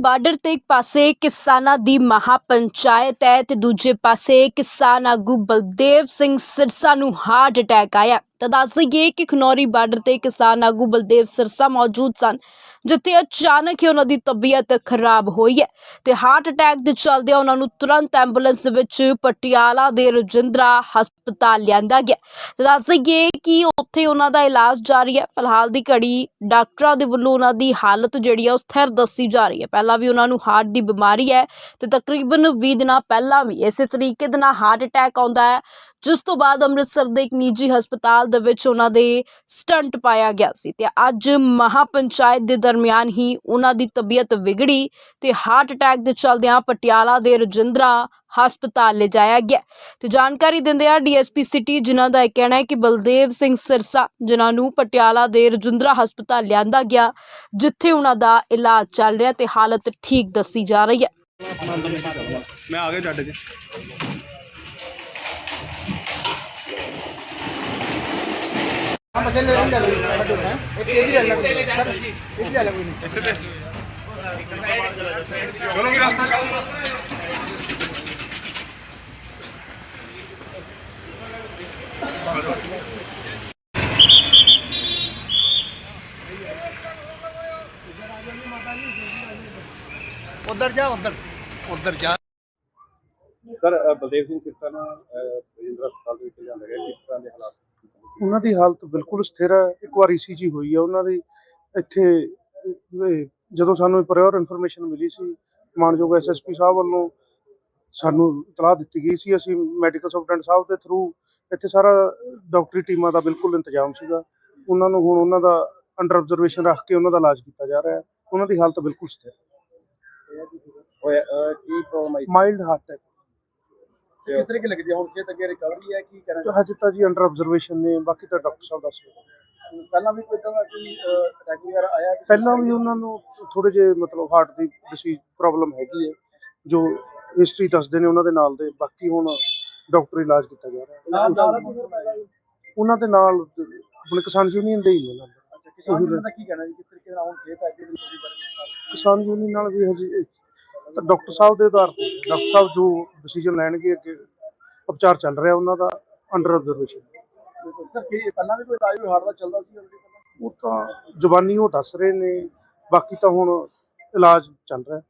Border ਤੇ ਇੱਕ ਪਾਸੇ ਕਿਸਾਨਾਂ ਦੀ ਮਹਾ ਪੰਚਾਇਤ ਹੈ ਤੇ ਦੂਜੇ ਪਾਸੇ ਕਿਸਾਨ ਆਗੂ ਬਲਦੇਵ ਸਿੰਘ ਸਿਰਸਾ ਨੂੰ ਹਾਰਟ ਅਟੈਕ ਆਇਆ। ਤਾਂ ਦੱਸ ਦਈਏ ਕਿ ਖਨੌਰੀ ਬਾਰਡਰ ਤੇ ਕਿਸਾਨ ਆਗੂ ਬਲਦੇਵ ਸਿਰਸਾ ਮੌਜੂਦ ਸਨ, ਜਿੱਥੇ ਅਚਾਨਕ ਹੀ ਉਹਨਾਂ ਦੀ ਤਬੀਅਤ ਖਰਾਬ ਹੋਈ ਹੈ ਤੇ ਹਾਰਟ ਅਟੈਕ ਦੇ ਚੱਲਦਿਆਂ ਉਹਨਾਂ ਨੂੰ ਤੁਰੰਤ ਐਂਬੂਲੈਂਸ ਦੇ ਵਿੱਚ ਪਟਿਆਲਾ ਦੇ ਰਜਿੰਦਰਾ ਹਸਪਤਾਲ ਲਿਆਂਦਾ ਗਿਆ। ਤੇ ਦੱਸ ਦਈਏ ਕਿ ਉੱਥੇ ਉਹਨਾਂ ਦਾ ਇਲਾਜ ਜਾਰੀ ਹੈ। ਫਿਲਹਾਲ ਦੀ ਘੜੀ ਡਾਕਟਰਾਂ ਦੇ ਵੱਲੋਂ ਉਹਨਾਂ ਦੀ ਹਾਲਤ ਜਿਹੜੀ ਹੈ ਉਹ ਸਥਿਰ ਦੱਸੀ ਜਾ ਰਹੀ ਹੈ। ਪਹਿਲਾਂ ਵੀ ਉਹਨਾਂ ਨੂੰ ਹਾਰਟ ਦੀ ਬਿਮਾਰੀ ਹੈ ਤੇ ਤਕਰੀਬਨ 20 ਦਿਨਾਂ ਪਹਿਲਾਂ ਵੀ ਇਸੇ ਤਰੀਕੇ ਦੇ ਨਾਲ ਹਾਰਟ ਅਟੈਕ ਆਉਂਦਾ ਹੈ, ਜਿਸ ਤੋਂ ਬਾਅਦ ਅੰਮ੍ਰਿਤਸਰ ਦੇ ਇੱਕ ਨਿੱਜੀ ਹਸਪਤਾਲ ਦੇ ਵਿੱਚ ਉਹਨਾਂ ਦੇ ਸਟੰਟ ਪਾਇਆ ਗਿਆ ਸੀ ਤੇ ਅੱਜ ਮਹਾ ਪੰਚਾਇਤ ਦੇ ਦਰਮਿਆਨ ਹੀ ਉਹਨਾਂ ਦੀ ਤਬੀਅਤ ਵਿਗੜੀ ਤੇ ਹਾਰਟ ਅਟੈਕ ਦੇ ਚਲਦਿਆਂ ਪਟਿਆਲਾ ਦੇ ਰਜਿੰਦਰਾ ਹਸਪਤਾਲ ਲਿਜਾਇਆ ਗਿਆ। ਤੇ ਜਾਣਕਾਰੀ ਦਿੰਦੇ ਆ ਡੀਐਸਪੀ ਸਿਟੀ, ਜਿਨ੍ਹਾਂ ਦਾ ਇਹ ਕਹਿਣਾ ਹੈ ਕਿ ਬਲਦੇਵ ਸਿੰਘ ਸਿਰਸਾ, ਜਿਨ੍ਹਾਂ ਨੂੰ ਪਟਿਆਲਾ ਦੇ ਰਜਿੰਦਰਾ ਹਸਪਤਾਲ ਲਿਆਂਦਾ ਗਿਆ, ਜਿੱਥੇ ਉਹਨਾਂ ਦਾ ਇਲਾਜ ਚੱਲ ਰਿਹਾ ਤੇ ਹਾਲਤ ਠੀਕ ਦੱਸੀ ਜਾ ਰਹੀ ਹੈ। ਮੈਂ ਆ ਗਿਆ ਛੱਡ ਕੇ। ਚਲੋ ਵੀ ਰਸਤਾ ਚੱਲ। ਉਧਰ ਜਾ ਉਧਰ। ਉਧਰ ਜਾ। ਸਰ ਬਲਦੇਵ ਸਿੰਘ ਸਿੱਖਾ ਨੂੰ ਰਜਿੰਦਰ ਹਸਪਤਾਲ ਦੇ ਵਿੱਚ ਲਿਆਂਦਾ ਗਿਆ ਕਿਸ ਤਰ੍ਹਾਂ ਦੇ ਹਾਲਾਤ? ਉਹਨਾਂ ਦੀ ਹਾਲਤ ਬਿਲਕੁਲ ਸਥਿਰ ਹੈ। ਇੱਕ ਵਾਰ ਈਸੀਜੀ ਹੋਈ ਹੈ ਉਹਨਾਂ ਦੀ ਇੱਥੇ ਜਦੋਂ ਸਾਨੂੰ ਪ੍ਰਾਇਰ ਇਨਫੋਰਮੇਸ਼ਨ ਮਿਲੀ ਸੀ ਮਾਨਯੋਗ ਐਸਐਸਪੀ ਸਾਹਿਬ ਵੱਲੋਂ ਸਾਨੂੰ ਇਤਲਾਹ ਦਿੱਤੀ ਗਈ ਸੀ। ਅਸੀਂ ਮੈਡੀਕਲ ਸੁਪਰਡੈਂਟ ਸਾਹਿਬ ਦੇ ਥਰੂ ਇੱਥੇ ਸਾਰਾ ਡਾਕਟਰੀ ਟੀਮਾਂ ਦਾ ਬਿਲਕੁਲ ਇੰਤਜ਼ਾਮ ਸੀਗਾ। ਉਹਨਾਂ ਨੂੰ ਹੁਣ ਉਹਨਾਂ ਦਾ ਅੰਡਰ ਆਬਜ਼ਰਵੇਸ਼ਨ ਰੱਖ ਕੇ ਉਹਨਾਂ ਦਾ ਇਲਾਜ ਕੀਤਾ ਜਾ ਰਿਹਾ ਹੈ। ਉਹਨਾਂ ਦੀ ਹਾਲਤ ਬਿਲਕੁਲ ਸਥਿਰ ਕੀ ਪ੍ਰੋਬਲਮ ਆਈ? ਮਾਈਲਡ ਹਾਰਟ ਅਟੈਕ ਕਿਸ ਤਰੀਕੇ ਲੱਗਦੀ ਹੈ ਹੁਣ ਸਿਹਤ ਅੱਗੇ ਰਿਕਵਰੀ ਹੈ ਕੀ ਕਰਨਾ ਹਜੇ ਤਾਂ ਜੀ ਅੰਡਰ ਆਬਜ਼ਰਵੇਸ਼ਨ ਨੇ ਬਾਕੀ ਤਾਂ ਡਾਕਟਰ ਸਾਹਿਬ ਦੱਸ ਰਹੇ ਪਹਿਲਾਂ ਵੀ ਕੋਈ ਤਰ੍ਹਾਂ ਕੋਈ ਅਟੈਕ ਵਗੈਰਾ ਆਇਆ ਕਿਸੇ ਪਹਿਲਾਂ ਵੀ ਉਹਨਾਂ ਨੂੰ ਥੋੜੇ ਜਿਹੇ ਮਤਲਬ ਹਾਰਟ ਦੀ ਡਿਸੀਜ਼ ਪ੍ਰੋਬਲਮ ਹੈਗੀ ਹੈ ਜੋ ਹਿਸਟਰੀ ਦੱਸਦੇ ਨੇ ਉਹਨਾਂ ਦੇ ਨਾਲ ਦੇ ਬਾਕੀ ਹੁਣ ਡਾਕਟਰੀ ਇਲਾਜ ਕੀਤਾ ਜਾ ਰਿਹਾ। ਹੈ? ਉਹਨਾਂ ਦੇ ਨਾਲ ਆਪਣੇ ਕਿਸਾਨ ਯੂਨੀਅਨ ਦੇ ਹੀ ਨੇ ਨਾਲ। ਅੱਛਾ ਕਿਸਾਨ ਯੂਨੀਅਨ ਦਾ ਕੀ ਕਹਿਣਾ ਜੀ? ਕਿਸ ਤਰੀਕੇ ਨਾਲ ਹੁਣ ਸਿਹਤ ਅੱਗੇ ਕਰਨੀ ਕਿਸਾਨ ਯੂਨੀਅਨ ਨਾਲ ਵੀ ਹਜੇ ਤਾਂ ਡਾਕਟਰ ਸਾਹਿਬ ਦੇ ਆਧਾਰ ਤੇ ਡਾਕਟਰ ਸਾਹਿਬ ਜੋ ਡਿਸੀਜਨ ਲੈਣਗੇ ਅੱਗੇ ਉਪਚਾਰ ਚੱਲ ਰਿਹਾ ਉਹਨਾਂ ਦਾ ਅੰਡਰ ਆਬਜ਼ਰਵੇਸ਼ਨ ਸਰ ਕੀ ਪਹਿਲਾਂ ਵੀ ਕੋਈ ਇਲਾਜ ਹਾਰਟ ਦਾ ਚੱਲਦਾ ਸੀ? ਉਹ ਤਾਂ ਜ਼ੁਬਾਨੀ ਉਹ ਦੱਸ ਰਹੇ ਨੇ ਬਾਕੀ ਤਾਂ ਹੁਣ ਇਲਾਜ ਚੱਲ ਰਿਹਾ